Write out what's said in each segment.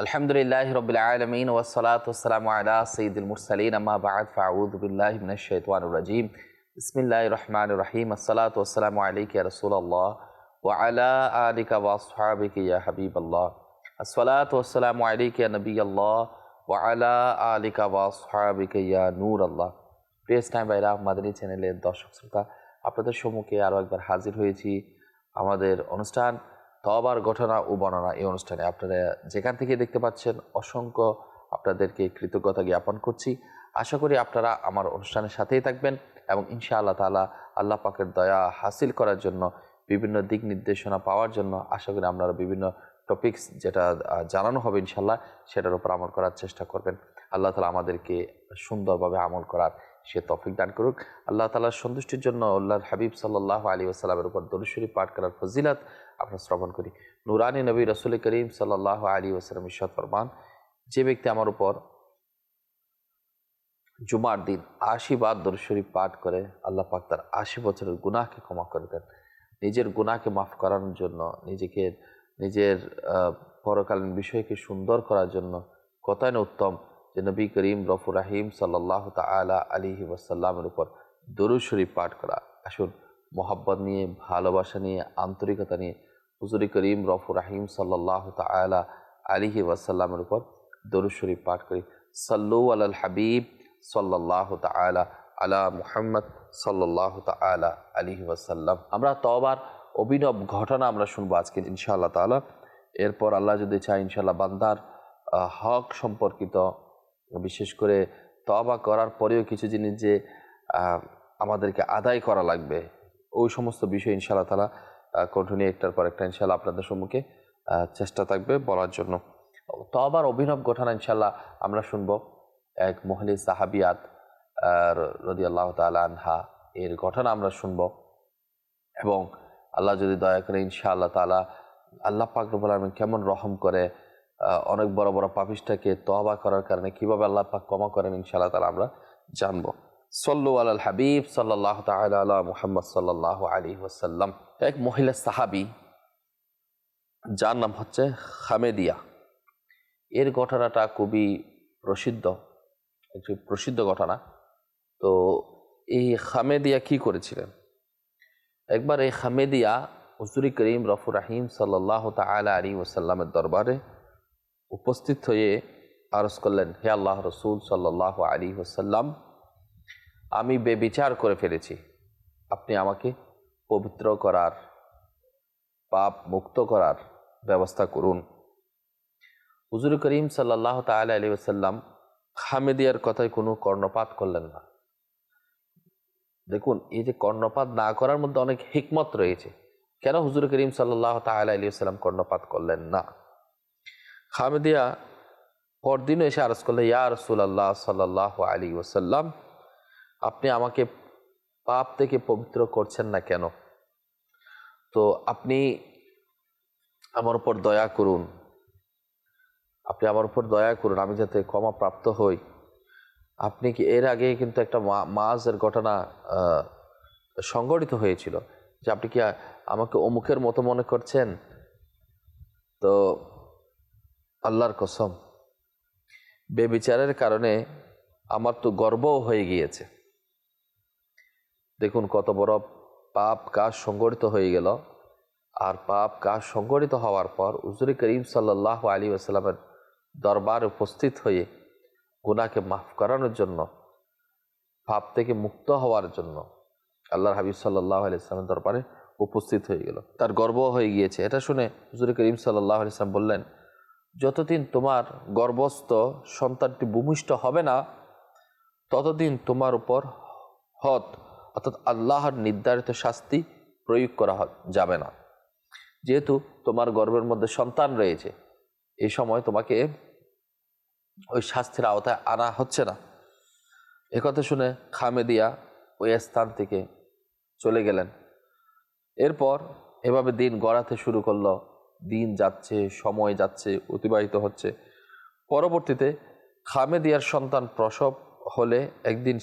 আলহামদুলিল্লাহ রবিল আলমিন ওসলাত ওসালাম আলা সঈদুল মুরসালিন আম্মা বাদ ফাউদ বিল্লাহ মিনাশ রাজিম বিসমিল্লাহ রহমান রহিম আসসালাত ওসালাম আলাইক রসুল্লাহ ওয়ালা আলিকা ওয়াসহাবিক ইয়া হাবিব আল্লাহ আসসালাত ওসালাম আলাইক নবী আল্লাহ ওয়ালা আলিকা ওয়াসহাবিক ইয়া নূর আল্লাহ প্রেস টাইম বাইরা মাদানী চ্যানেলের দর্শক শ্রোতা আপনাদের সম্মুখে আরও একবার হাজির হয়েছি আমাদের অনুষ্ঠান তবার ঘটনা ও বর্ণনা এই অনুষ্ঠানে আপনারা যেখান থেকে দেখতে পাচ্ছেন, অসংখ্য আপনাদেরকে কৃতজ্ঞতা জ্ঞাপন করছি। আশা করি আপনারা আমার অনুষ্ঠানের সাথেই থাকবেন এবং ইনশা আল্লাহ তালা আল্লাহ পাকের দয়া হাসিল করার জন্য, বিভিন্ন দিক নির্দেশনা পাওয়ার জন্য আশা করি আপনারা বিভিন্ন টপিকস যেটা জানানো হবে ইনশাল্লাহ সেটার উপর আমল করার চেষ্টা করবেন। আল্লাহ তালা আমাদেরকে সুন্দরভাবে আমল করার সে তফিক দান করুক। আল্লাহ তালার সন্তুষ্টির জন্য আল্লাহর হাবিব সাল্লাহ আলী আসসালামের উপর দরুশরী পাঠ করার ফজিলাত আমরা শ্রবণ করি। নুরানি নবী রসুল করিম সাল্লাহ আলী ওসালাম ইশাদ ফরমান, যে ব্যক্তি আমার উপর জুমার দিন আশি বার দরুশরী পাঠ করে, আল্লাহ পাক তার আশি বছরের গুনাহকে ক্ষমা করে দেন। নিজের গুনাহকে মাফ করানোর জন্য, নিজেকে, নিজের পরকালীন বিষয়কে সুন্দর করার জন্য কতই না উত্তম যে নবী করিম রফুর রাহিম সাল্লাহ তালা আলিহি ওয়াসাল্লামের উপর দরুদ শরীফ পাঠ করা। আসুন, মোহাব্বত নিয়ে, ভালোবাসা নিয়ে, আন্তরিকতা নিয়ে হুজুরি করিম রফুর রাহিম সাল্লাহ তালা আলিহি ওয়াসাল্লামের উপর দরুদ পাঠ করি। সাল্লু আল হাবিব সাল্লাহ তালা আলা মুহাম্মদ সাল্লাহ তালা আলিহি ওয়াসাল্লাম। আমরা তবার অভিনব ঘটনা আমরা শুনব আজকে ইনশাআল্লাহ তাআলা। এরপর আল্লাহ যদি চায় ইনশাআল্লাহ বান্দার হক সম্পর্কিত বিশেষ করে তবা করার পরেও কিছু জিনিস যে আমাদেরকে আদায় করা লাগবে, ওই সমস্ত বিষয় ইনশাআল্লাহ তালা কন্টিনিউ একটার পর একটা ইনশাআল্লাহ আপনাদের সম্মুখে চেষ্টা থাকবে বলার জন্য। তবার অভিনব ঘটনা ইনশাল্লাহ আমরা শুনব এক মহলি সাহাবিয়াত রদি আল্লাহ তালা আনহা, এর ঘটনা আমরা শুনব। এবং আল্লাহ যদি দয়া করে ইনশাআল্লাহ তালা আল্লাহ পাক রব্বুল আলমিন কেমন রহম করে অনেক বড় বড় পাপিষ্টাকে তওবা করার কারণে কীভাবে আল্লাহ পাক ক্ষমা করেন ইনশাআল্লাহ তালা আমরা জানব। সল্লু আল হাবিব সাল্লাহ তালা মুহাম্মদ সাল্লাহ আলী ওসাল্লাম এক মহিলা সাহাবি, যার নাম হচ্ছে খামেদিয়া। এর ঘটনাটা খুবই প্রসিদ্ধ, একটি প্রসিদ্ধ ঘটনা। তো এই খামেদিয়া কি করেছিলেন? একবার এই খামেদিয়া হুজুরি করিম রফুর রাহিম সাল্লাহ তালা আলী ওসাল্লামের দরবারে উপস্থিত হয়ে আরজ করলেন, হে আল্লাহ রসুল সাল্লাহ আলী ওসাল্লাম আমি বেবিচার করে ফেলেছি। আপনি আমাকে পবিত্র করার, পাপ মুক্ত করার ব্যবস্থা করুন। হুজুর করিম সাল্লাহ তালা আলী ওসাল্লাম খামেদিয়ার কথায় কোনো কর্ণপাত করলেন না। দেখুন, এই যে কর্ণপাত না করার মধ্যে অনেক হিকমত রয়েছে। কেন হুজুর করিম সাল্লাহ তালা আলী সাল্লাম কর্ণপাত করলেন না? খামেদিয়া পরদিনও এসে আরজ করলে, ইয়া রসুল্লাহ সাল্লাহ আলী ওসাল্লাম আপনি আমাকে পাপ থেকে পবিত্র করছেন না কেন? তো আপনি আমার উপর দয়া করুন। আপনি আমার উপর দয়া করুন, আমি যাতে ক্ষমা প্রাপ্ত হই। আপনি কি এর আগে কিন্তু একটা মাঝের ঘটনা সংঘটিত হয়েছিল যে আপনি কি আমাকে অমুকের মতো মনে করছেন? তো আল্লাহর কসম, বেবিচারের কারণে আমার তো গর্বও হয়ে গিয়েছে। দেখুন কত বড় পাপ কাজ সংগঠিত হয়ে গেল। আর পাপ কাজ সংগঠিত হওয়ার পর উজুরি করিম সাল্লাহ আলী আসালামের দরবার উপস্থিত হয়ে গুনাকে মাফ করানোর জন্য, পাপ থেকে মুক্ত হওয়ার জন্য আল্লাহর হাবিব সাল্লাহ আলি ইসলামের দরবারে উপস্থিত হয়ে গেল। তার গর্ব হয়ে গিয়েছে। এটা শুনে হুজুর করিম সাল্লাহ আলি ইসলাম বললেন যতদিন তোমার গর্ভস্থ সন্তানটি ভূমিষ্ঠ হবে না, ততদিন তোমার উপর হত, অর্থাৎ আল্লাহর নির্ধারিত শাস্তি প্রয়োগ করা যাবে না। যেহেতু তোমার গর্ভের মধ্যে সন্তান রয়েছে এই সময় তোমাকে ওই শাস্তির আওতায় আনা হচ্ছে না। একথা শুনে খামেদিয়া ওই স্থান থেকে চলে গেলেন। এরপর এভাবে দিন গড়াতে শুরু করল দিন যাচ্ছে, সময় যাচ্ছে, অতিবাহিত হচ্ছে। পরবর্তীতে খামেদিয়ার সন্তান প্রসব হলে একদিন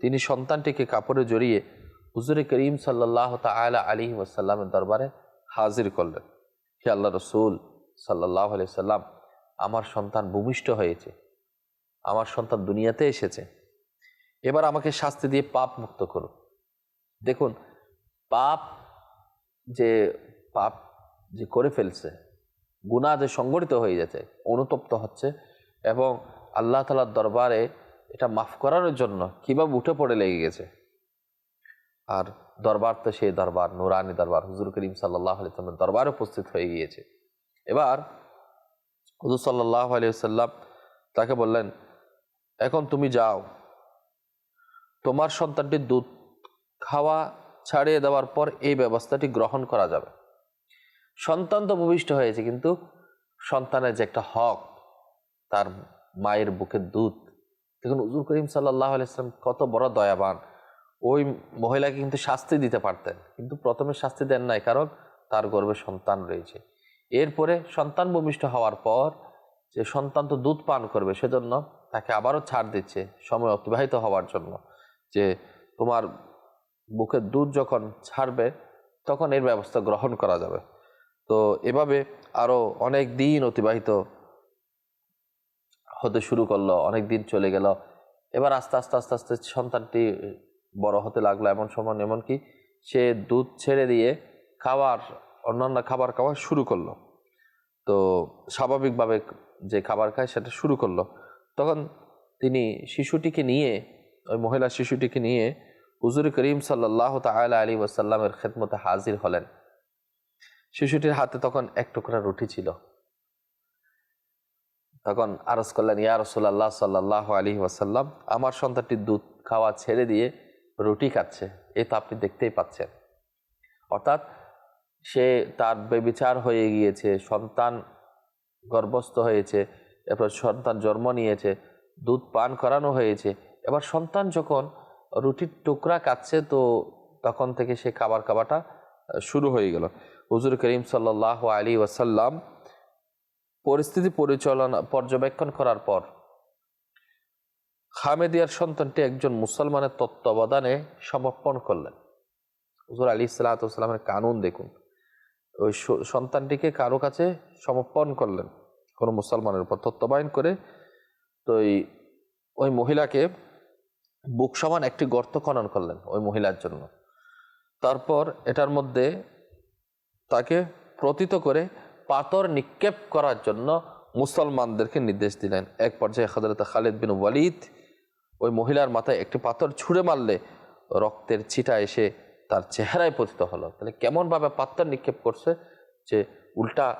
তিনি সন্তানটিকে কাপড়ে জড়িয়ে হুজুরে করিম সাল্লাহ তালা আলী ওয়াসাল্লামের দরবারে হাজির করলেন। হে আল্লাহ রসুল সাল্লাহ আলি সাল্লাম আমার সন্তান ভূমিষ্ঠ হয়েছে। আমার সন্তান দুনিয়াতে এসেছে। এবার আমাকে শাস্তি দিয়ে পাপ মুক্ত করুন। দেখুন, পাপ যে পাপ যে করে ফেলছে, গুনাহ যে সংগঠিত হয়ে যাচ্ছে অনুতপ্ত হচ্ছে এবং আল্লাহ তালার দরবারে এটা মাফ করানোর জন্য কীভাবে উঠে পড়ে লেগে গেছে। আর দরবার তো সেই দরবার, নুরানি দরবার, হুজুর করিম সাল্লাহ আলিয়াল্লামের দরবারে উপস্থিত হয়ে গিয়েছে। এবার হুজুর সাল্লাহ আলিয়াল্লাম তাকে বললেন, এখন তুমি যাও। তোমার সন্তানটির দুধ খাওয়া ছাড়িয়ে দেওয়ার পর এই ব্যবস্থাটি গ্রহণ করা যাবে। সন্তান তো ভূমিষ্ঠ হয়েছে, কিন্তু সন্তানের যে একটা হক, তার মায়ের বুকের দুধ। দেখুন, হুজুর করিম সাল্লাহ আলাইসলাম কত বড় দয়াবান। ওই মহিলাকে কিন্তু শাস্তি দিতে পারতেন, কিন্তু প্রথমে শাস্তি দেন নাই, কারণ তার গর্ভে সন্তান রয়েছে। এরপরে সন্তান ভূমিষ্ঠ হওয়ার পর যে সন্তান তো দুধ পান করবে, সেজন্য তাকে আবারও ছাড় দিচ্ছে, সময় অতিবাহিত হওয়ার জন্য। যে তোমার বুকের দুধ যখন ছাড়বে, তখন এর ব্যবস্থা গ্রহণ করা যাবে। তো এভাবে আরও অনেক দিন অতিবাহিত হতে শুরু করল, অনেক দিন চলে গেল। এবার আস্তে আস্তে আস্তে আস্তে সন্তানটি বড় হতে লাগল এমন সময়, এমনকি সে দুধ ছেড়ে দিয়ে খাবার, অন্যান্য খাবার খাওয়া শুরু করল। তো স্বাভাবিকভাবে যে খাবার খায় সেটা শুরু করল। তখন তিনি শিশুটিকে নিয়ে, ওই মহিলা শিশুটিকে নিয়ে হুজুর করিম সাল্লাহ তালা আলী ওয়াসাল্লামের খেদমতে হাজির হলেন। শিশুটির হাতে তখন এক টুকরা রুটি ছিল। তখন আরজ করলেন, ইয়া রসুল্লাহ সাল্লাহ আলী ওয়াসাল্লাম, আমার সন্তানটি দুধ খাওয়া ছেড়ে দিয়ে রুটি খাচ্ছে। এ তো আপনি দেখতেই পাচ্ছেন। অর্থাৎ সে তার বেবিচার হয়ে গিয়েছে, সন্তান গর্ভস্থ হয়েছে, এরপর সন্তান জন্ম নিয়েছে, দুধ পান করানো হয়েছে। এবার সন্তান যখন রুটির টুকরা কাটছে তো তখন থেকে সে খাবার খাওয়াটা শুরু হয়ে গেল। হুজুর করিম সাল্লাহ আলী ওয়াসাল্লাম পরিস্থিতি পরিচালনা, পর্যবেক্ষণ করার পর খামেদিয়ার সন্তানটি একজন মুসলমানের তত্ত্বাবধানে সমর্পণ করলেন। হুজুর আলী সাল্লাহামের কানুন দেখুন। ওই সন্তানটিকে কারও কাছে সমর্পণ করলেন, কোনো মুসলমানের উপর তত্ত্বাবধান করে। তো ওই মহিলাকে বুক সমান একটি গর্ত খনন করলেন ওই মহিলার জন্য। তারপর এটার মধ্যে তাকে প্রতীত করে পাথর নিক্ষেপ করার জন্য মুসলমানদেরকে নির্দেশ দিলেন। এক পর্যায়ে হজরত খালিদ বিন ওয়ালিদ ওই মহিলার মাথায় একটি পাথর ছুঁড়ে মারলে রক্তের ছিটা এসে তার চেহারায় পতিত হলো। তাহলে কেমনভাবে পাথর নিক্ষেপ করছে যে উল্টা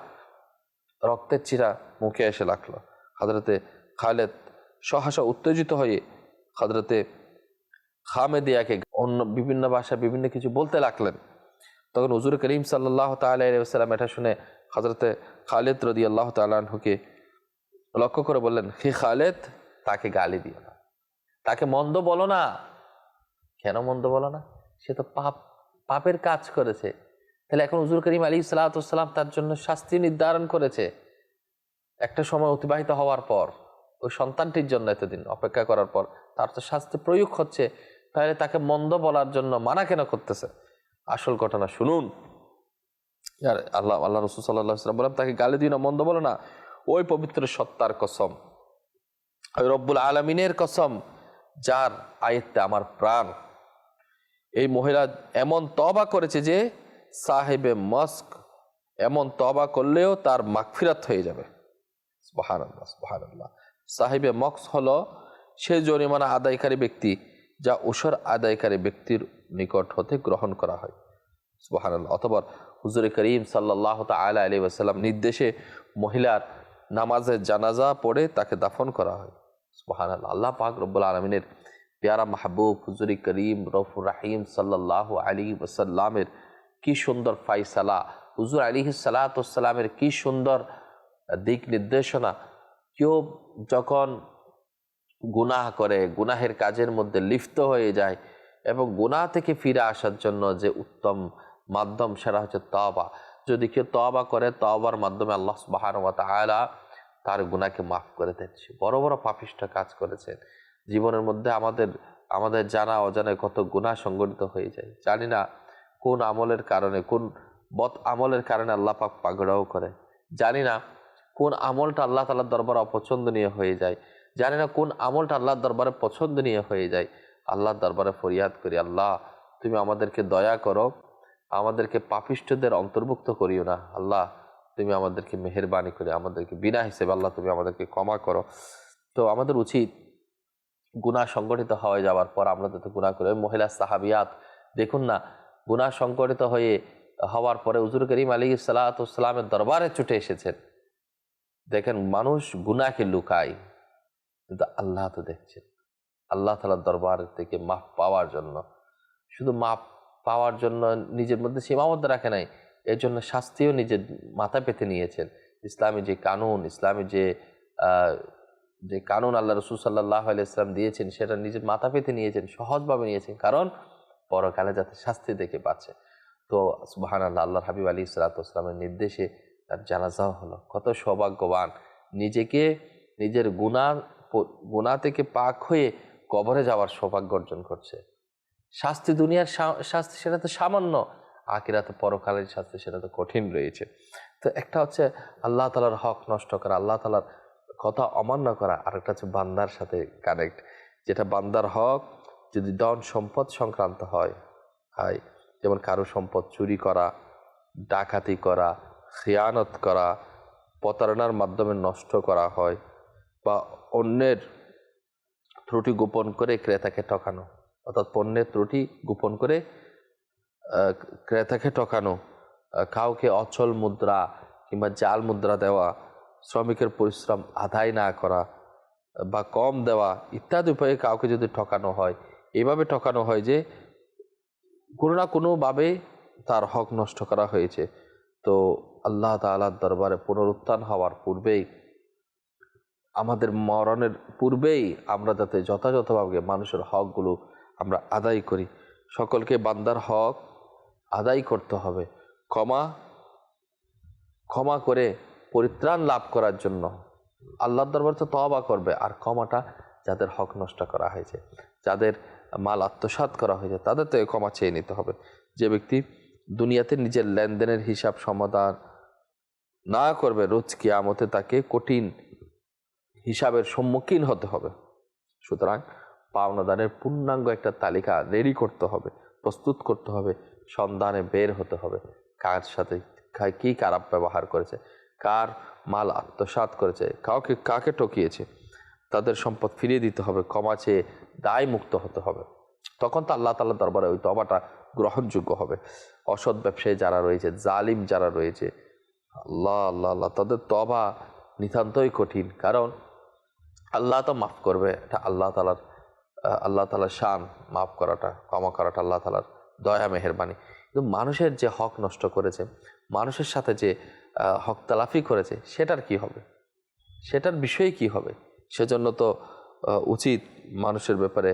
রক্তের চিরা মুখে এসে লাগল। হজরতে খালেদ সহসা উত্তেজিত হয়ে হজরতে খামেদিয়াকে অন্য বিভিন্ন ভাষায় বিভিন্ন কিছু বলতে লাগলেন। তখন হুজুর করিম সাল্লাহ তাল্লাম এটা শুনে হজরতে খালেদ রদি আল্লাহ তালহুকে লক্ষ্য করে বললেন, হে খালেদ, তাকে গালি দিও না। তাকে মন্দ বলো না। কেন মন্দ বলো না? সে তো পাপ, পাপের কাজ করেছে। তাহলে এখন হুজুর করিম আলী সাল্লাতাম তার জন্য শাস্তি নির্ধারণ করেছে। একটা সময় অতিবাহিত হওয়ার পর, ওই সন্তানটির জন্য এতদিন অপেক্ষা করার পর তার তো শাস্তি প্রয়োগ হচ্ছে। তাহলে তাকে মন্দ বলার জন্য মানা কেন করতেছে? আসল ঘটনা শুনুন। আর আল্লাহ আল্লাহ রসুল সাল্লাম বললাম তাকে গালি দিও না, মন্দ বলো না। ওই পবিত্র সত্তার কসম, ওই রব্বুল আলমিনের কসম, যার আয়ত্তে আমার প্রাণ। এই মহিলা এমন তবা করেছে যে, সাহেবে মস্ক এমন তবা করলেও তার মাগফিরাত হয়ে যাবে। সাহেবে মক্স হলো সে জরিমানা আদায়কারী ব্যক্তি। যা ওসর আদায়কারী ব্যক্তির নিকট হতে গ্রহণ করা হয়। সুবাহান অথবা হুজুর করিম সাল্লাহ তালা আলী ওসাল্লাম নির্দেশে মহিলার নামাজের জানাজা পড়ে তাকে দাফন করা হয়। সুবাহান আল্লাহ পাক রব্বুল আলমিনের পেয়ারা মাহবুব হুজুরি করিম রফুর রাহিম সাল্লাহ আলী ওসাল্লামের কি সুন্দর ফাইসালা, হুজুর আলী সালাতামের কি সুন্দর দিক নির্দেশনা, কেউ যখন গুনাহ করে, গুনাহের কাজের মধ্যে লিপ্ত হয়ে যায় এবং গুনাহ থেকে ফিরে আসার জন্য যে উত্তম মাধ্যম সেটা হচ্ছে তবা যদি কেউ তবা করে তবার মাধ্যমে আল্লাহ বাহানুমত আয়লা তার গুনাকে মাফ করে দেন। সে বড় বড় পাপিষ্ট কাজ করেছেন জীবনের মধ্যে আমাদের আমাদের জানা অজানে কত গুণা সংগঠিত হয়ে যায়। জানি না কোন আমলের কারণে, কোন বত আমলের কারণে আল্লাহ পাক পাগড়াও করে। জানি না কোন আমলটা আল্লাহ তালার দরবারে অপছন্দনীয় হয়ে যায়। জানি না কোন আমলটা আল্লাহর দরবারে পছন্দনীয় হয়ে যায়। আল্লাহর দরবারে ফরিয়াদ করি, আল্লাহ, তুমি আমাদেরকে দয়া করো, আমাদেরকে পাপিষ্ঠদের অন্তর্ভুক্ত করিও না। আল্লাহ, তুমি আমাদেরকে মেহেরবানি করে, আমাদেরকে বিনা হিসেবে আল্লাহ, তুমি আমাদেরকে ক্ষমা করো। তো আমাদের উচিত গুনাহ সংগঠিত হয়ে যাওয়ার পর আমরা যাতে গুনাহ করি। মহিলা সাহাবিয়াত, দেখুন না, গুনাহ সংগঠিত হয়ে হওয়ার পরে উজুর করিম আলী সালাতামের দরবারে ছুটে এসেছেন। দেখেন, মানুষ গুনাহকে লুকায়। কিন্তু আল্লাহ তো দেখছেন। আল্লাহ তালার দরবার থেকে মাফ পাওয়ার জন্য। শুধু মাপ পাওয়ার জন্য নিজের মধ্যে সীমাবদ্ধ রাখে নাই, এর জন্য শাস্তিও নিজের মাথা পেতে নিয়েছেন। ইসলামী যে কানুন, ইসলামী যে যে কানুন আল্লাহ রসুল সাল্লাহ ইসলাম দিয়েছেন, সেটা নিজের মাথা পেতে নিয়েছেন, সহজভাবে নিয়েছেন। কারণ পরকালে যাতে শাস্তি দেখে পাচ্ছে। তো সুবাহান আল্লাহ আল্লাহ হাবিব আলী সালাতামের নির্দেশে তার জানাজাও হলো। কত সৌভাগ্যবান। নিজেকে নিজের গুণা গুণা থেকে পাক হয়ে কবরে যাওয়ার সৌভাগ্য অর্জন করছে। শাস্তি দুনিয়ার শাস্তি সেটা তো সামান্য আকিরাতে পরকালের শাস্তি সেটা তো কঠিন রয়েছে। তো একটা হচ্ছে আল্লাহ তালার হক নষ্ট করা, আল্লাহ তালার কথা অমান্য করা আর একটা হচ্ছে বান্দার সাথে কানেক্ট যেটা বান্দার হক যদি ধন সম্পদ সংক্রান্ত হয় হয়, যেমন কারও সম্পদ চুরি করা, ডাকাতি করা, খেয়ানত করা, প্রতারণার মাধ্যমে নষ্ট করা হয় বা অন্যের ত্রুটি গোপন করে ক্রেতাকে ঠকানো। অর্থাৎ পণ্যের ত্রুটি গোপন করে ক্রেতাকে ঠকানো কাউকে অচল মুদ্রা কিংবা জাল মুদ্রা দেওয়া, শ্রমিকের পরিশ্রম আদায় না করা বা কম দেওয়া ইত্যাদি উপায়ে কাউকে যদি ঠকানো হয়, এভাবে ঠকানো হয় যে কোনো না কোনোভাবে তার হক নষ্ট করা হয়েছে। তো আল্লাহ তালার দরবারে পুনরুত্থান হওয়ার পূর্বেই আমাদের মরণের পূর্বেই আমরা যাতে যথাযথভাবে মানুষের হকগুলো আমরা আদায় করি। সকলকে বান্দার হক আদায় করতে হবে। ক্ষমা ক্ষমা করে পরিত্রাণ লাভ করার জন্য আল্লাহর দরবার তো তবা করবে, আর ক্ষমাটা যাদের হক নষ্ট করা হয়েছে, যাদের মাল আত্মসাৎ করা হয়েছে, তাদের থেকে ক্ষমা চেয়ে নিতে হবে। যে ব্যক্তি দুনিয়াতে নিজের লেনদেনের হিসাব সমাধান না করবে, রোজ কিয়ামতে তাকে কঠিন হিসাবের সম্মুখীন হতে হবে। সুতরাং পাওনাদারের পূর্ণাঙ্গ একটা তালিকা রেডি করতে হবে, প্রস্তুত করতে হবে, সন্ধানে বের হতে হবে। কার সাথে কা- খারাপ ব্যবহার করেছে? কার মাল আত্মসাৎ করেছে? কাউকে, কাকে ঠকিয়েছে? তাদের সম্পদ ফিরিয়ে দিতে হবে, ক্ষমা চেয়ে দায় মুক্ত হতে হবে। তখন তো আল্লাহ তাল্লাহ দরবারে ওই তবাটা গ্রহণযোগ্য হবে। অসৎ ব্যবসায়ী যারা রয়েছে, জালিম যারা রয়েছে, আল্লাহ আল্লাহ আল্লাহ, তাদের তবা নিতান্তই কঠিন। কারণ আল্লাহ তো মাফ করবে, এটা আল্লাহ তালার আল্লাহ তালার শান মাফ করাটা, ক্ষমা করাটা আল্লাহ তালার দয়া, মেহরবানি। কিন্তু মানুষের যে হক নষ্ট করেছে, মানুষের সাথে যে হক তালাফি করেছে, সেটার কি হবে? সেটার বিষয়ে কি হবে? সেজন্য তো উচিত মানুষের ব্যাপারে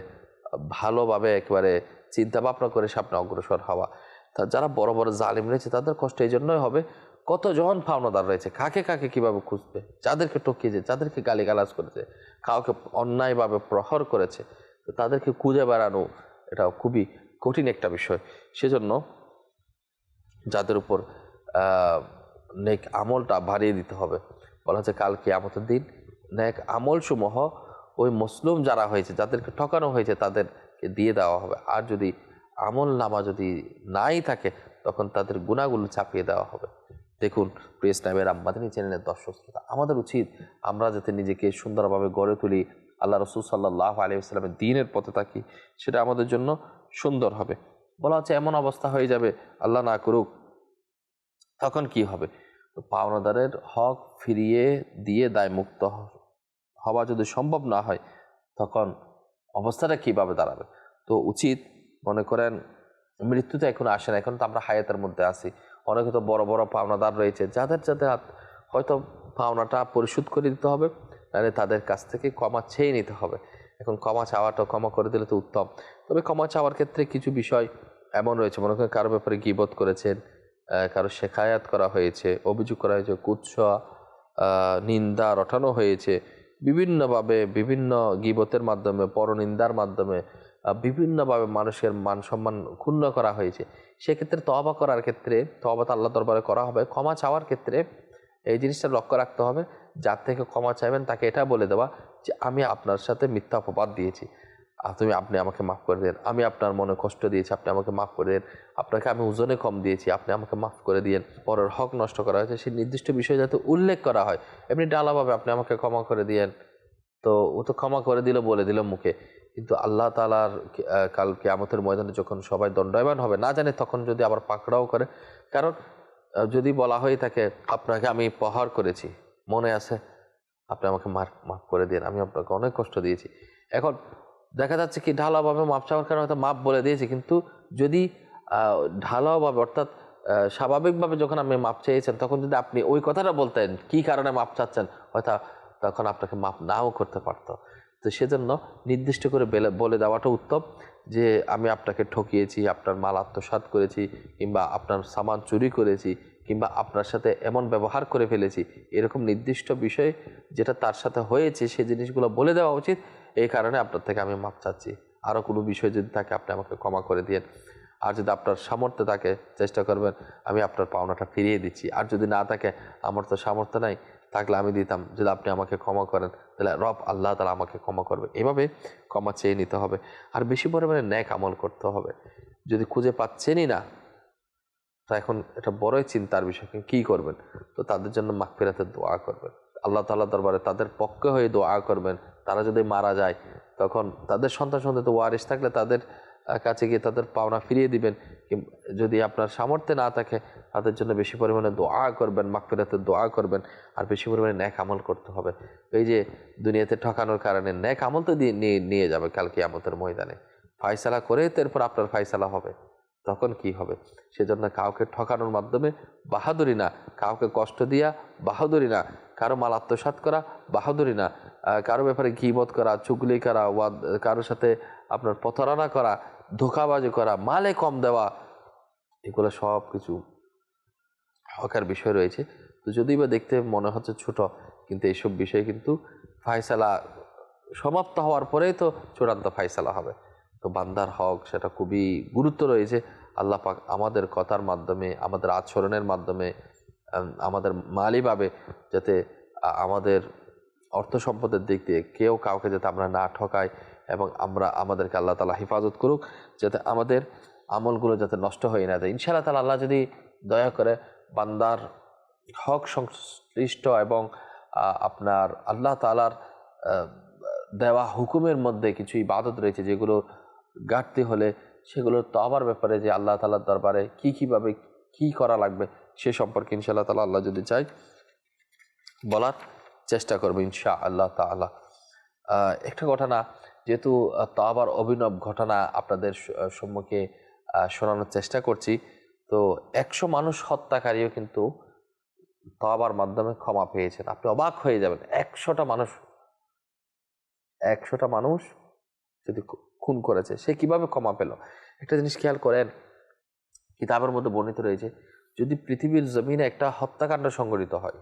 ভালোভাবে একেবারে চিন্তা ভাবনা করে সামনে অগ্রসর হওয়া। তা যারা বড় বড় জালিম রয়েছে, তাদের কষ্ট এই জন্যই হবে কতজন পাওনাদার রয়েছে? কাকে কাকে কীভাবে খুঁজবে? যাদেরকে টকিয়েছে যাদেরকে গালিগালাজ করেছে, কাউকে অন্যায়ভাবে প্রহর করেছে, তো তাদেরকে খুঁজে বেড়ানো এটা খুবই কঠিন একটা বিষয়। সেজন্য যাদের উপর নেক আমলটা বাড়িয়ে দিতে হবে। বলা হচ্ছে কাল কিয়ামতের দিন নেক আমল সমূহ ওই মুসলিম যারা হয়েছে, যাদেরকে ঠকানো হয়েছে, তাদেরকে দিয়ে দেওয়া হবে। আর যদি আমল নামা যদি নাই থাকে, তখন তাদের গুণাগুলো চাপিয়ে দেওয়া হবে। দেখুন, প্রেস নামের আম্মাদানি চ্যানেলের দর্শক শ্রোতা, আমাদের উচিত আমরা যাতে নিজেকে সুন্দরভাবে গড়ে তুলি, আল্লাহ রসুল সাল্লাহ আলী আসলামের দিনের পথে থাকি, সেটা আমাদের জন্য সুন্দর হবে। বলা হচ্ছে এমন অবস্থা হয়ে যাবে, আল্লাহ না করুক, তখন কি হবে? তো পাওনাদারের হক ফিরিয়ে দিয়ে দায় মুক্ত হওয়া যদি সম্ভব না হয়, তখন অবস্থাটা কীভাবে দাঁড়াবে? তো উচিত মনে করেন, মৃত্যু তো এখন আসে না, এখন তো আমরা হায়াতের মধ্যে আছি। অনেকে তো বড় বড় পাওনাদার রয়েছে। যাদের যাদের হয়তো পাওনাটা পরিশোধ করে দিতে হবে নাহলে তাদের কাছ থেকে ক্ষমা চেয়ে নিতে হবে। এখন ক্ষমা চাওয়াটা, ক্ষমা করে দিলে তো উত্তম। তবে ক্ষমা চাওয়ার ক্ষেত্রে কিছু বিষয় এমন রয়েছে। মনে করেন কারও ব্যাপারে গিবত করেছেন কারও শেখায়াত করা হয়েছে, অভিযোগ করা হয়েছে, কুৎসা নিন্দা রটানো হয়েছে। বিভিন্নভাবে, বিভিন্ন গিবতের মাধ্যমে, পরনিন্দার মাধ্যমে বিভিন্নভাবে মানুষের মান সম্মান ক্ষুণ্ণ করা হয়েছে। সেক্ষেত্রে তবা করার ক্ষেত্রে তবা আল্লাহ দরবারে করা হবে। ক্ষমা চাওয়ার ক্ষেত্রে এই জিনিসটা লক্ষ্য রাখতে হবে। যার থেকে ক্ষমা চাইবেন তাকে এটা বলে দেওয়া যে, আমি আপনার সাথে মিথ্যা অপবাদ দিয়েছি। আর তুমি, আপনি আমাকে মাফ করে দেন আমি আপনার মনে কষ্ট দিয়েছি, আপনি আমাকে মাফ করে দেন আপনাকে আমি ওজনে কম দিয়েছি, আপনি আমাকে মাফ করে দিয়েন। পরের হক নষ্ট করা হয়েছে। সেই নির্দিষ্ট বিষয় যাতে উল্লেখ করা হয়। এমনি ডালাভাবে আপনি আমাকে ক্ষমা করে দিয়েন। তো ও তো ক্ষমা করে দিল বলে দিল মুখে। কিন্তু আল্লাহ তালার কাল কেয়ামতের ময়দানে যখন সবাই দণ্ডায়মান হবে, না জানে তখন যদি আবার পাকড়াও করে। কারণ যদি বলা হয়ে থাকে, আপনাকে আমি প্রহার করেছি। মনে আছে, আপনি আমাকে মার, মাফ করে দিন আমি আপনাকে অনেক কষ্ট দিয়েছি। এখন দেখা যাচ্ছে কি, ঢালাওভাবে মাপ চাওয়ার কারণে হয়তো মাপ বলে দিয়েছি, কিন্তু যদি ঢালাওভাবে অর্থাৎ স্বাভাবিকভাবে যখন আপনি মাপ চেয়েছেন, তখন যদি আপনি ওই কথাটা বলতেন, কি কারণে মাপ চাচ্ছেন, হয়তো তখন আপনাকে মাপ নাও করতে পারতো। তো সেজন্য নির্দিষ্ট করে বেলে- দেওয়াটা উত্তম যে আমি আপনাকে ঠকিয়েছি, আপনার মাল আত্মসাৎ করেছি, কিংবা আপনার সামান চুরি করেছি, কিংবা আপনার সাথে এমন ব্যবহার করে ফেলেছি, এরকম নির্দিষ্ট বিষয় যেটা তার সাথে হয়েছে সেই জিনিসগুলো বলে দেওয়া উচিত, এই কারণে আপনার থেকে আমি মাপ চাচ্ছি। আরও কোনো বিষয় যদি থাকে, আপনি আমাকে ক্ষমা করে দিন আর যদি আপনার সামর্থ্য থাকে, চেষ্টা করবেন, আমি আপনার পাওনাটা ফিরিয়ে দিচ্ছি। আর যদি না থাকে, আমার তো সামর্থ্য নাই থাকলে আমি দিতাম, যদি আপনি আমাকে ক্ষমা করেন, তাহলে রব আল্লাহ তালা আমাকে ক্ষমা করবে। এভাবে ক্ষমা চেয়ে নিতে হবে। আর বেশি পরিমাণে ন্যাক আমল করতে হবে। যদি খুঁজে পাচ্ছেনই না, তা এখন এটা বড়ই চিন্তার বিষয় কি করবেন? তো তাদের জন্য মাগফিরাতের দোয়া করবেন। আল্লাহ তাআলা দরবারে তাদের পক্ষে হয়ে দোয়া করবেন। তারা যদি মারা যায়, তখন তাদের সন্তান সন্তান ওয়ারিস থাকলে তাদের কাছে গিয়ে তাদের পাওনা ফিরিয়ে দিবেন। যদি আপনার সামর্থ্য না থাকে, তাদের জন্য বেশি পরিমাণে দোয়া করবেন মাগফিরাতের দোয়া করবেন, আর বেশি পরিমাণে ন্যাক আমল করতে হবে। এই যে দুনিয়াতে ঠকানোর কারণে ন্যাক আমল তো দিয়ে নিয়ে যাবে কালকে আমতের ময়দানে। ফায়সালা করে তারপর আপনার ফায়সালা হবে। তখন কি হবে? সেজন্য কাউকে ঠকানোর মাধ্যমে বাহাদুরি না, কাউকে কষ্ট দিয়া বাহাদুরি না, কারও মাল আত্মসাৎ করা বাহাদুরি না কারও ব্যাপারে ঘিবত করা, চুগলি করা, ওয়াদ, কারোর সাথে আপনার প্রতারণা করা ধোকাবাজি করা, মালে কম দেওয়া, এগুলো সব কিছু হকার বিষয় রয়েছে। তো যদি বা দেখতে মনে হচ্ছে ছোট, কিন্তু এইসব বিষয় কিন্তু ফায়সালা সমাপ্ত হওয়ার পরেই তো চূড়ান্ত ফায়সালা হবে। তো বান্দার হক সেটা খুবই গুরুত্ব রয়েছে। আল্লাহ পাক আমাদের কথার মাধ্যমে, আমাদের আচরণের মাধ্যমে আমাদের মালিভাবে যাতে আমাদের অর্থ সম্পদের দিক দিয়ে কেউ কাউকে যাতে আমরা না ঠকাই এবং আমরা আমাদেরকে আল্লাহ তালা হেফাজত করুক, যাতে আমাদের আমলগুলো যাতে নষ্ট হয়ে না যায়। ইনশাআল্লাহ তালা আল্লাহ যদি দয়া করে বান্দার হক সংশ্লিষ্ট এবং আপনার আল্লাহ তালার দেওয়া হুকুমের মধ্যে কিছু ইবাদত রয়েছে যেগুলো ঘাটতি হলে সেগুলোর তো আবার ব্যাপারে যে আল্লাহ তালার দরবারে কি কীভাবে কি করা লাগবে সে সম্পর্কে ইনশাআল্লাহ তালা আল্লাহ যদি চাই বলার চেষ্টা করব ইনশা আল্লাহ তালা একটা ঘটনা যেহেতু আহ, তাওবার অভিনব ঘটনা আপনাদের সম্মুখে শোনানোর চেষ্টা করছি। তো একশো মানুষ হত্যাকারীও কিন্তু তাওবার মাধ্যমে ক্ষমা পেয়েছেন। আপনি অবাক হয়ে যাবেন একশোটা মানুষ একশোটা মানুষ যদি খুন করেছে সে কীভাবে ক্ষমা পেল? একটা জিনিস খেয়াল করেন কিতাবের মধ্যে বর্ণিত রয়েছে যদি পৃথিবীর জমিনে একটা হত্যাকাণ্ড সংঘটিত হয়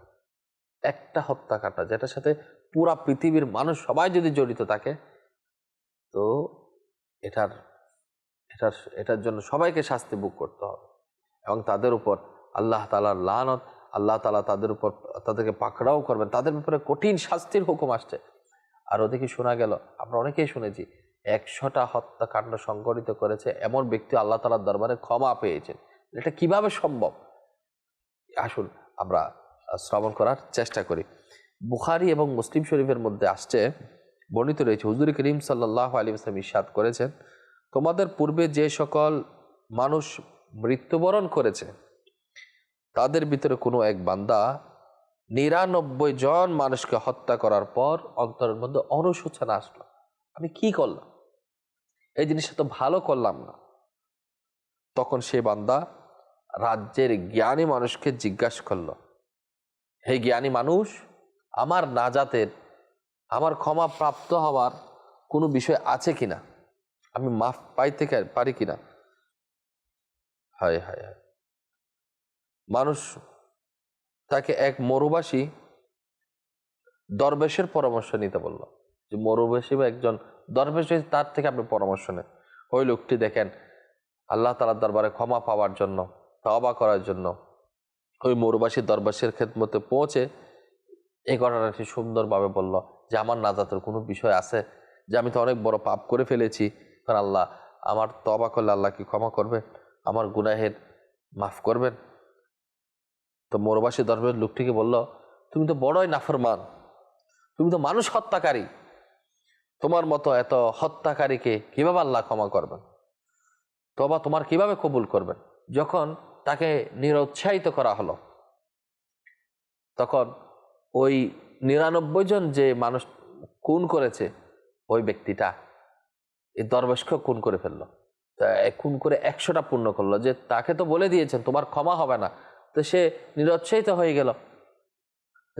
একটা হত্যাকাণ্ড যেটার সাথে পুরা পৃথিবীর মানুষ সবাই যদি জড়িত থাকে তো এটার এটার এটার জন্য সবাইকে শাস্তি বুক করতে হবে। এবং তাদের উপর আল্লাহ তালার লানত, আল্লাহ তালা তাদের উপর তাদেরকে পাকড়াও করবেন। তাদের ব্যাপারে কঠিন শাস্তির হুকুম আসছে। আর ওদিকে শোনা গেল, আমরা অনেকেই শুনেছি, একশোটা হত্যাকাণ্ড সংগঠিত করেছে এমন ব্যক্তি আল্লাহ তালার দরবারে ক্ষমা পেয়েছেন। এটা কীভাবে সম্ভব? আসুন, আমরা শ্রবণ করার চেষ্টা করি। বুখারি এবং মুসলিম শরীফের মধ্যে আসছে বর্ণিত রয়েছে। হুজুর করিম সাল্লাহ আলী ইসলাম ইসাদ করেছেন, তোমাদের পূর্বে যে সকল মানুষ মৃত্যুবরণ করেছে, তাদের ভিতরে কোনো এক বান্দা নিরানব্বই জন মানুষকে হত্যা করার পর অন্তরের মধ্যে অনুশোচনা আসলো। আমি কি করলাম? এই জিনিসটা তো ভালো করলাম না। তখন সে বান্দা রাজ্যের জ্ঞানী মানুষকে জিজ্ঞাসা করল, হে জ্ঞানী মানুষ, আমার নাজাতের আমার ক্ষমা প্রাপ্ত হওয়ার কোনো বিষয় আছে কি না আমি মাফ পাইতে কা- পারি কিনা? হায় হায় হায়। মানুষ তাকে এক মরুবাসী দরবেশের পরামর্শ নিতে বলল। যে মরুবাসী বা একজন দরবেশ তার থেকে আপনি পরামর্শ নেন। ওই লোকটি দেখেন আল্লাহ তালার দরবারে ক্ষমা পাওয়ার জন্য তবা করার জন্য ওই মৌরবাসীর দরবাসের খেদমতে পৌঁছে এই ঘটনাটি সুন্দরভাবে বলল। যে আমার নাজাতের কোনো বিষয় আছে যে আমি তো অনেক বড় পাপ করে ফেলেছি। কারণ আল্লাহ, আমার তবা করলে আল্লাহ কি ক্ষমা করবেন আমার গুনাহের মাফ করবেন? তো মোরবাসী দরবারের লোকটিকে বলল, তুমি তো বড়ই নাফরমান। তুমি তো মানুষ হত্যাকারী। তোমার মতো এত হত্যাকারীকে কীভাবে আল্লাহ ক্ষমা করবেন? তবা তোমার কীভাবে কবুল করবেন? যখন তাকে নিরুৎসাহিত করা হলো, তখন ওই নিরানব্বই জন যে মানুষ খুন করেছে, ওই ব্যক্তিটা এই দরবেশকে খুন করে ফেলল। তা খুন করে একশোটা পূর্ণ করল যে তাকে তো বলে দিয়েছেন, তোমার ক্ষমা হবে না। তো সে নিরুৎসাহিত হয়ে গেল।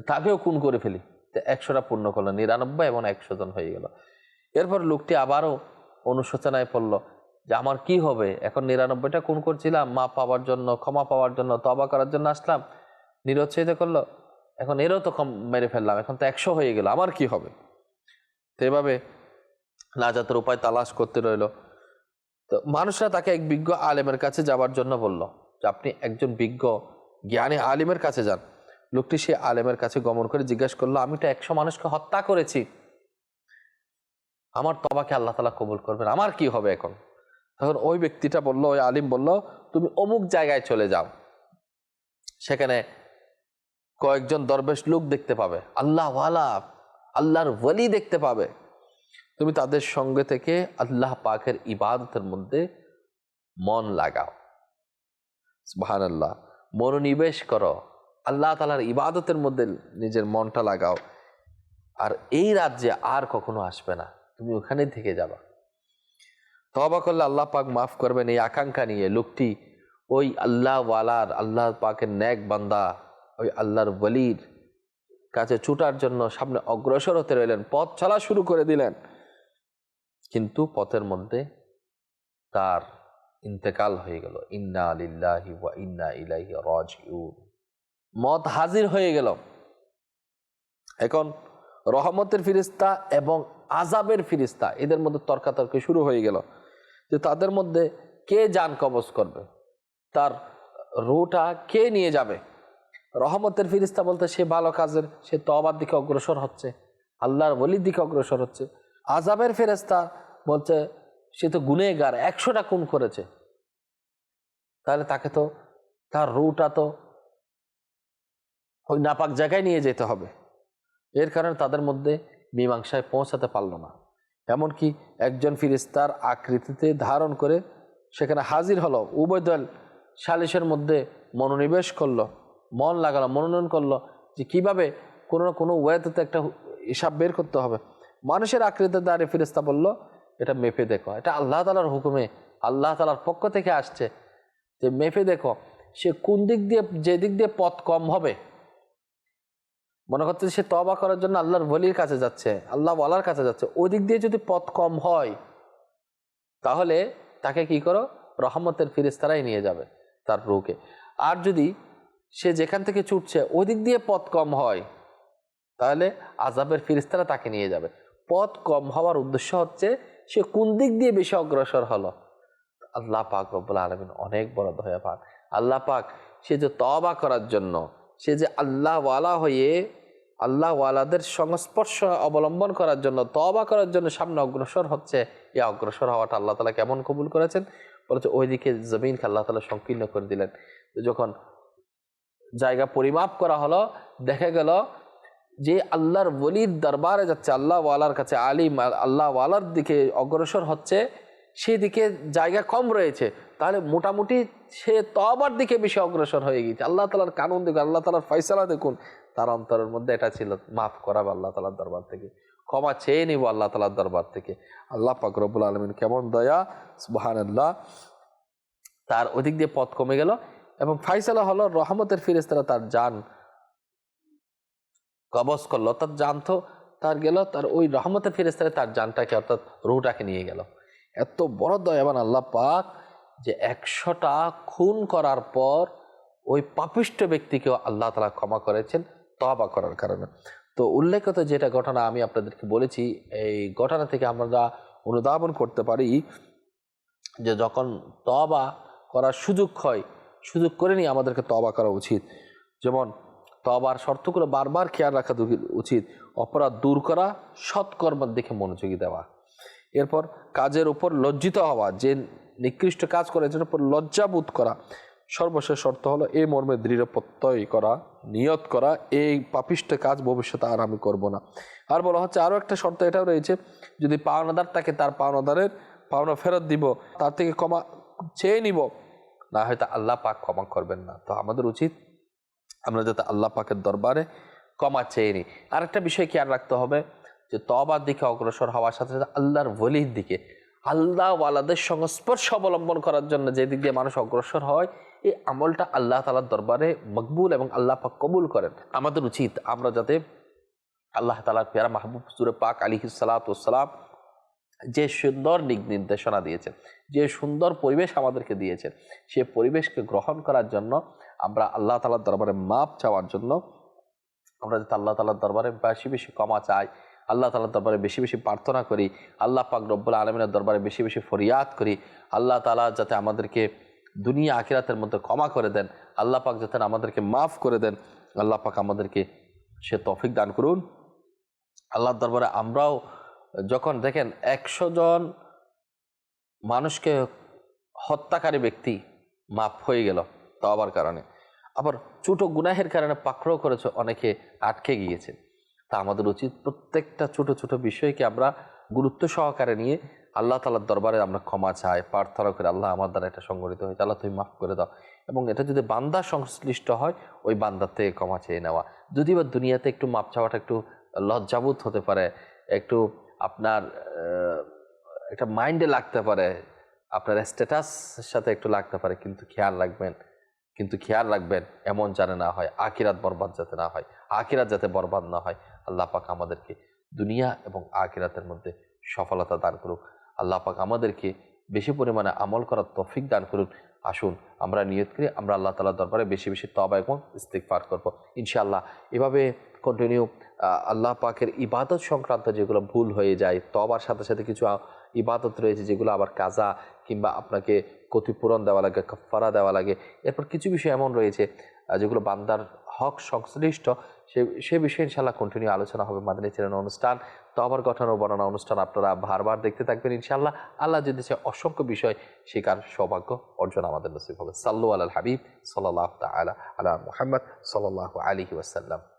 তাকেও খুন করে ফেলি। তো একশোটা পূর্ণ করল, নিরানব্বই এবং একশো জন হয়ে গেল। এরপর লোকটি আবারও অনুশোচনায় পড়ল যে আমার কি হবে? এখন নিরানব্বইটা খুন করছিলাম, মা পাওয়ার জন্য, ক্ষমা পাওয়ার জন্য তবা করার জন্য আসলাম। নিরুৎসাহিত করল এখন এরও তো কম মেরে ফেললাম, এখন তো একশো হয়ে গেল আমার কি হবে? তো এভাবে নাজাতের উপায় তালাশ করতে রইল। তো মানুষরা তাকে এক বিজ্ঞ আলেমের কাছে যাওয়ার জন্য বলল যে, আপনি একজন বিজ্ঞ, জ্ঞানী আলিমের কাছে যান। লোকটি সে আলেমের কাছে গমন করে জিজ্ঞাসা করল, আমি তো একশো মানুষকে হত্যা করেছি। আমার তবাকে আল্লাহ তালা কবুল করবেন, আমার কি হবে এখন? তখন ওই ব্যক্তিটা বলল, ওই আলিম বলল, তুমি অমুক জায়গায় চলে যাও। সেখানে কয়েকজন দরবেশ লোক দেখতে পাবে। আল্লাহ ওয়ালা, আল্লাহর ওয়ালি দেখতে পাবে। তুমি তাদের সঙ্গে থেকে আল্লাহ পাকের ইবাদতের মধ্যে মন লাগাও। সুবহান আল্লাহ মনোনিবেশ করো। আল্লাহ তালার ইবাদতের মধ্যে নিজের মনটা লাগাও। আর এই রাজ্যে আর কখনো আসবে না। তুমি ওখানে থেকে যাবা। তবা করলে আল্লাহ পাক মাফ করবেন এই আকাঙ্ক্ষা নিয়ে। লোকটি ওই আল্লাহ ওয়ালার, আল্লাহ পাকের ন্যাক বান্দা ওই আল্লাহর বলির কাছে ছুটার জন্য সামনে অগ্রসর হতে রইলেন, পথ চলা শুরু করে দিলেন। কিন্তু পথের মধ্যে তার ইন্তেকাল হয়ে গেল। ইন্না আলিল্লাহি ওয়া ইন্না ইলাইহি রাজিউন। মত হাজির হয়ে গেল। এখন রহমতের ফিরিস্তা এবং আজাবের ফিরিস্তা, এদের মধ্যে তর্কাতর্কি শুরু হয়ে গেল। যে তাদের মধ্যে কে যান কবজ করবে? তার রুটা কে নিয়ে যাবে? রহমতের ফিরিস্তা বলতে সে ভালো কাজের, সে তবার দিকে অগ্রসর হচ্ছে, আল্লাহর বলির দিকে অগ্রসর হচ্ছে। আজাবের ফেরেস্তা বলছে, সে তো গুনেগার একশোটা খুন করেছে। তাহলে তাকে তো, তার রুটা তো ওই নাপাক জায়গায় নিয়ে যেতে হবে। এর কারণে তাদের মধ্যে মীমাংসায় পৌঁছাতে পারল না। এমনকি একজন ফিরিস্তার আকৃতিতে ধারণ করে সেখানে হাজির হলো। উভয় দল সালিশের মধ্যে মনোনিবেশ করল। মন লাগালো, মনোনয়ন করল যে কীভাবে কোনো না কোনো ওয়েতে তো একটা হিসাব বের করতে হবে। মানুষের আকৃতিতে দাঁড়িয়ে ফিরিস্তা বলল, এটা মেপে দেখো। এটা আল্লাহ তালার হুকুমে, আল্লাহ তালার পক্ষ থেকে আসছে যে মেপে দেখো সে কোন দিক দিয়ে, যে দিক দিয়ে পথ কম হবে। মনে করছে সে তবা করার জন্য আল্লাহর বলির কাছে যাচ্ছে, আল্লাহ বলার কাছে যাচ্ছে। ওই দিক দিয়ে যদি পথ কম হয়, তাহলে তাকে কি করো? রহমতের ফিরিস্তারাই নিয়ে যাবে তার রুকে। আর যদি সে যেখান থেকে ছুটছে ওই দিক দিয়ে পথ কম হয়, তাহলে আজাবের ফিরিস্তারা তাকে নিয়ে যাবে। পথ কম হওয়ার উদ্দেশ্য হচ্ছে, সে কোন দিক দিয়ে বেশি অগ্রসর হলো? আল্লাহ পাক রব্বুল আলমিন অনেক বড় দয়া পাক আল্লাহ পাক সে যে তবা করার জন্য, সে যে আল্লাহ ওয়ালা হয়ে, আল্লাহ ওয়ালাদের সংস্পর্শ অবলম্বন করার জন্য তবা করার জন্য সামনে অগ্রসর হচ্ছে এই অগ্রসর হওয়াটা আল্লাহ তালা কেমন কবুল করেছেন? বলেছে ওইদিকে জমিনকে আল্লাহ তালা সংকীর্ণ করে দিলেন। যখন জায়গা পরিমাপ করা হলো, দেখা গেল যে আল্লাহর বলির দরবারে যাচ্ছে, আল্লাহ ওয়ালার কাছে আলিম, আল্লাহ ওয়ালার দিকে অগ্রসর হচ্ছে সেই দিকে জায়গা কম রয়েছে। তাহলে মোটামুটি সে তবার দিকে বেশি অগ্রসর হয়ে গেছে আল্লাহ তালার কানুন দেখুন, আল্লাহ তালার ফয়সালা দেখুন, তার অন্তরের মধ্যে এটা ছিল, মাফ করাবে আল্লাহ তালার দরবার থেকে, ক্ষমা চেয়ে নিব আল্লাহ তালার দরবার থেকে। আল্লাহ পাক রব্বুল আলমিন কেমন দয়া সুবাহান তার ওদিক দিয়ে পথ কমে গেল। এবং ফাইসালা হলো রহমতের ফিরেস্তারা তার যান কবজ করল। তার জান তো তার গেল, তার ওই রহমতের ফিরেস্তারা তার জানটাকে, অর্থাৎ রুটাকে নিয়ে গেল। এত বড় দয়াবান আল্লাহ পাক যে একশোটা খুন করার পর ওই পাপিষ্ট ব্যক্তিকেও আল্লাহ তালা ক্ষমা করেছেন তবা করার কারণে। তো উল্লেখিত যেটা ঘটনা আমি আপনাদেরকে বলেছি, এই ঘটনা থেকে আমরা অনুধাবন করতে পারি যে যখন তবা করার সুযোগ হয় সুযোগ করে নিয়ে আমাদেরকে তবা করা উচিত। যেমন তবার শর্তগুলো বারবার খেয়াল রাখা উচিত। অপরাধ দূর করা, সৎকর্মের দিকে মনোযোগী দেওয়া। এরপর, কাজের উপর লজ্জিত হওয়া, যে নিকৃষ্ট কাজ করে, এটার উপর লজ্জাবোধ করা। সর্বশেষ শর্ত হলো এই মর্মে দৃঢ় প্রত্যয় করা, নিয়ত করা, এই পাপিষ্ট কাজ ভবিষ্যতে আর আমি করব না। আর বলা হচ্ছে, আরও একটা শর্ত এটাও রয়েছে, যদি পাওনাদার তাকে তার পাওনাদারের পাওনা ফেরত দিব, তার থেকে কমা চেয়ে নিব না হয়তো আল্লাহ পাক ক্ষমা করবেন না। তো আমাদের উচিত আমরা যাতে আল্লাহ পাকের দরবারে ক্ষমা চেয়ে নিই। আরেকটা বিষয় খেয়াল রাখতে হবে যে তবার দিকে অগ্রসর হওয়ার সাথে সাথে আল্লাহর ওলির দিকে আল্লাহ ওয়ালাদের সংস্পর্শ অবলম্বন করার জন্য যে দিক দিয়ে মানুষ অগ্রসর হয়, এই আমলটা আল্লাহ তালার দরবারে মকবুল এবং আল্লাহ পাক কবুল করেন। আমাদের উচিত আমরা যাতে আল্লাহ তালার পেয়ারা মাহবুব সুরে পাক আলী সালাতাম যে সুন্দর দিক নির্দেশনা দিয়েছেন যে সুন্দর পরিবেশ আমাদেরকে দিয়েছেন সে পরিবেশকে গ্রহণ করার জন্য আমরা আল্লাহ তালার দরবারে মাপ চাওয়ার জন্য আমরা যাতে আল্লাহ তালার দরবারে বেশি বেশি ক্ষমা চাই, আল্লাহ তালার দরবারে বেশি বেশি প্রার্থনা করি, আল্লাহ পাক রব্বুল আলমিনের দরবারে বেশি বেশি ফরিয়াদ করি, আল্লাহ তালা যাতে আমাদেরকে দুনিয়া আখিরাতের মধ্যে ক্ষমা করে দেন, আল্লাহ পাক যাতে আমাদেরকে মাফ করে দেন, আল্লাহ পাক আমাদেরকে সে তফিক দান করুন। আল্লাহর দরবারে আমরাও যখন দেখেন একশো জন মানুষকে হত্যাকারী ব্যক্তি মাফ হয়ে গেল তবার কারণে। আবার ছোট গুনাহের কারণে পাকড়াও করেছে, অনেকে আটকে গিয়েছে। তা আমাদের উচিত প্রত্যেকটা ছোট ছোট বিষয়কে আমরা গুরুত্ব সহকারে নিয়ে আল্লাহ তালার দরবারে আমরা ক্ষমা চাই, প্রার্থনা করে, আল্লাহ আমার দ্বারা এটা সংগঠিত হয়েছে, আল্লাহ তুমি মাফ করে দাও। এবং এটা যদি বান্দা সংশ্লিষ্ট হয়, ওই বান্দার থেকে ক্ষমা চেয়ে নেওয়া। যদি বা দুনিয়াতে একটু মাপ চাওয়াটা একটু লজ্জাবোধ হতে পারে, একটু আপনার একটা মাইন্ডে লাগতে পারে, আপনার স্ট্যাটাসের সাথে একটু লাগতে পারে, কিন্তু খেয়াল রাখবেন, কিন্তু খেয়াল রাখবেন, এমন জানে না হয়, আখিরাত বরবাদ যাতে না হয়, আখিরাত যাতে বরবাদ না হয়, আল্লাহ পাক আমাদেরকে দুনিয়া এবং আখিরাতের মধ্যে সফলতা দান করুক। আল্লাহ পাক আমাদেরকে বেশি পরিমাণে আমল করার তফিক দান করুন। আসুন, আমরা নিয়ত করি, আমরা আল্লাহ তালার দরবারে বেশি বেশি তবা এবং ইস্তিকফার করব। ইনশাআল্লাহ, এভাবে কন্টিনিউ আল্লাহ পাকের ইবাদত সংক্রান্ত যেগুলো ভুল হয়ে যায়, তবার সাথে সাথে কিছু ইবাদত রয়েছে যেগুলো আবার কাজা কিংবা আপনাকে ক্ষতিপূরণ দেওয়া লাগে কাফারা দেওয়া লাগে। এরপর কিছু বিষয় এমন রয়েছে যেগুলো বান্দার হক সংশ্লিষ্ট, সে সে বিষয়ে ইনশাল্লাহ কন্টিনিউ আলোচনা হবে মাদানী চ্যানেল অনুষ্ঠান তো আবার গঠন ও বর্ণনা অনুষ্ঠান আপনারা বারবার দেখতে থাকবেন ইনশাল্লাহ আল্লাহ যদি সে অসংখ্য বিষয় শেখার সৌভাগ্য অর্জন আমাদের নসিব হবে। সাল্লু আল হাবিব সাল্লাহ তালা আলা মুহাম্মদ সাল্লাহ আলী ওয়াসাল্লাম।